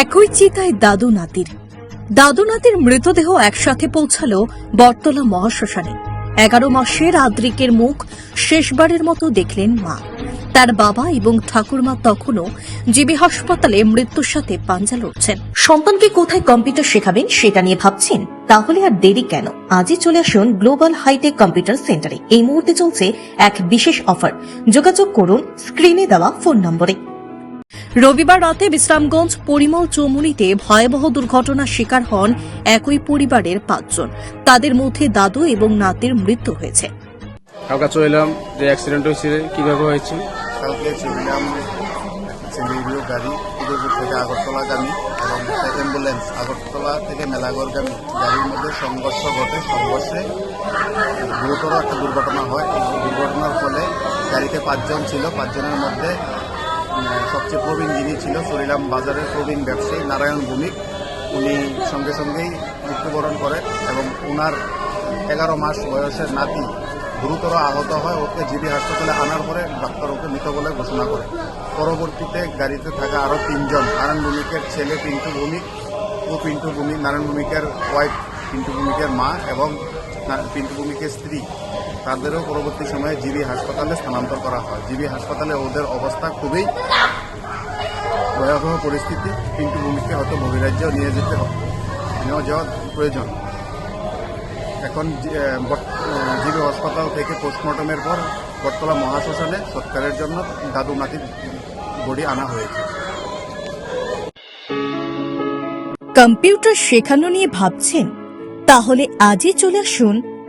একই চিতায় দাদু নাতির। দাদু নাতির মৃতদেহ একসাথে পৌঁছালো বটতলা মহাশ্মশানে। এগারো মাসের আদ্রিকের মুখ শেষবারের মতো দেখলেন মা। তার বাবা এবং ঠাকুরমা তখনও জিবি হাসপাতালে মৃত্যুর সাথে পাঞ্জা লড়ছেন। সন্তানকে কোথায় কম্পিউটার শেখাবেন সেটা নিয়ে ভাবছেন? তাহলে আর দেরি কেন? আজই চলে আসুন গ্লোবাল হাইটেক কম্পিউটার সেন্টারে। এই মুহূর্তে চলছে এক বিশেষ অফার। যোগাযোগ করুন স্ক্রিনে দেওয়া ফোন নম্বরে। রবিবার রাতে বিশ্রামগঞ্জ পরিমল চৌমুনিতে ভয়াবহ দুর্ঘটনার শিকার হন একই পরিবারের পাঁচজন। তাদের মধ্যে দাদু এবং নাতির মৃত্যু হয়েছে। যে অ্যাক্সিডেন্ট হয়েছে কীভাবে হয়েছে? কালকে চললাম সিলিগুড়ি গাড়ি উদয়পুর থেকে আগরতলাগামী এবং অ্যাম্বুলেন্স আগরতলা থেকে গাড়ির মধ্যে সংঘর্ষ ঘটে সংঘর্ষে গুরুতর একটা দুর্ঘটনা হয়। এই দুর্ঘটনার ফলে গাড়িতে পাঁচজন ছিল পাঁচজনের মধ্যে সবচেয়ে প্রবীণ যিনি ছিল সরিলাম বাজারের প্রবীণ ব্যবসায়ী নারায়ণ ভূমিক, উনি সঙ্গে সঙ্গেই মৃত্যুবরণ করে এবং ওনার এগারো মাস বয়সের নাতি গুরুতর আহত হয়, ওকে জিবি হাসপাতালে আনার পরে ডাক্তার ওকে মৃত বলে ঘোষণা করে। পরবর্তীতে গাড়িতে থাকা আরও তিনজন, নারায়ণ ভূমিকের ছেলে পিন্টু ভূমিক ও পিন্টু ভূমিক, নারায়ণ ভূমিকের ওয়াইফ পিন্টু ভূমিকের মা এবং পিন্টু ভূমিকের স্ত্রী। তাদেরও পরবর্তী সময়ে জিবি হাসপাতালে স্থানান্তর করা হয়। জিবি হাসপাতালে ওদের অবস্থা খুবই ভয়াবহ পরিস্থিতি, কিন্তু ভূমিকে হয়তো বহিরাজ্য নিয়ে যেতে হবে। নিয়ে যাওয়া প্রয়োজন। এখন জিবি হাসপাতাল থেকে পোস্টমর্টমের পর বটতলা মহাশ্মশানে সৎকারের জন্য দাদু নাতির বডি আনা হয়েছে। কম্পিউটার শেখানো নিয়ে ভাবছেন? তাহলে আজই চলে আসুন